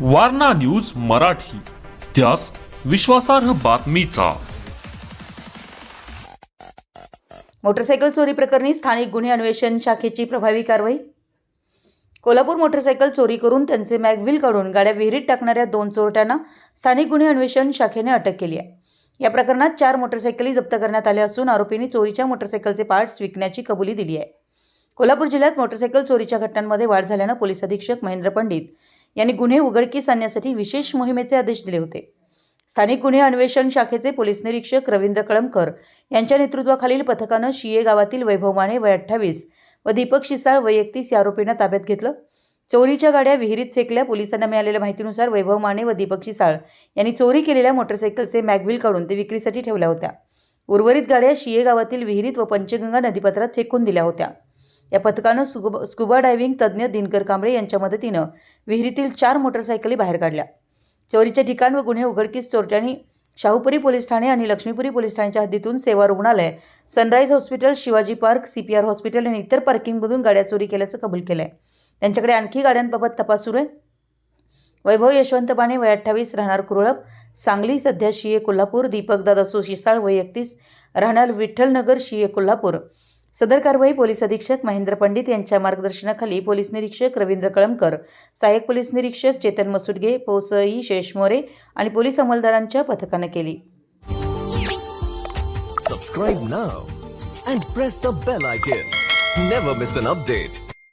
Warna news Marathi. त्यास विश्वासार्ह बातमीचा. मोटरसायकल चोरी प्रकरणी स्थानिक गुन्हे अन्वेषण शाखेची प्रभावी कारवाई? कोल्हापूर मोटरसायकल चोरी करून त्यांचे मॅगव्हील काढून गाड्या विहिरीत टाकणाऱ्या दोन चोरट्यांना स्थानिक गुन्हे अन्वेषण शाखेने अटक केली आहे. या प्रकरणात चार मोटरसायकली जप्त करण्यात आल्या असून आरोपींनी चोरीच्या मोटरसायकलचे पार्ट्स विकण्याची कबुली दिली आहे. कोल्हापूर जिल्ह्यात मोटरसायकल चोरीच्या घटनांमध्ये वाढ झाल्यानं पोलीस अधीक्षक महेंद्र पंडित यांनी गुन्हे उघडकीस आणण्यासाठी विशेष मोहिमेचे आदेश दिले होते. स्थानिक गुन्हे अन्वेषण शाखेचे पोलीस निरीक्षक रवींद्र कळमकर यांच्या नेतृत्वाखालील पथकानं शिये गावातील वैभव माने वय अठ्ठावीस व दीपक शिसाळ वय एकतीस या आरोपींना ताब्यात घेतलं. चोरीच्या गाड्या विहिरीत फेकल्या. पोलिसांना मिळालेल्या माहितीनुसार वैभव माने व दीपक शिसाळ यांनी चोरी केलेल्या मोटरसायकलचे मॅगव्हील काढून ते विक्रीसाठी ठेवल्या होत्या. उर्वरित गाड्या शिये गावातील विहिरीत व पंचगंगा नदीपात्रात फेकून दिल्या होत्या. या पथकानं स्कुबा स्कुबा डायव्हिंग तज्ज्ञ दिनकर कांबळे यांच्या मदतीनं विहिरीतील चार मोटरसायकली बाहेर काढल्या. चोरीचे ठिकाण व गुन्हे उघडकीस चोरट्यांनी शाहूपुरी पोलीस ठाणे आणि लक्ष्मीपुरी पोलीस ठाण्याच्या हद्दीतून सेवा रुग्णालय sunrise hospital Shivaji park C P R hospital आणि इतर पार्किंगमधून गाड्या चोरी केल्याचं कबूल केलं आहे त्यांच्याकडे आणखी गाड्यांबाबत तपास सुरू आहे. वैभव यशवंत बाणे वय अठ्ठावीस राहणार कुरळप सांगली सध्या शिये कोल्हापूर दीपक दादा शिसाळ वय एकतीस राहणार विठ्ठलनगर शिये कोल्हापूर. सदर कारवाई पोलीस अधीक्षक महेंद्र पंडित यांच्या मार्गदर्शनाखाली पोलीस निरीक्षक रवींद्र कळमकर सहाय्यक पोलीस निरीक्षक चेतन मसुडगे पोसई शेषमोरे आणि पोलीस अंमलदारांच्या पथकानं केली Subscribe now and press the bell icon. Never miss an update.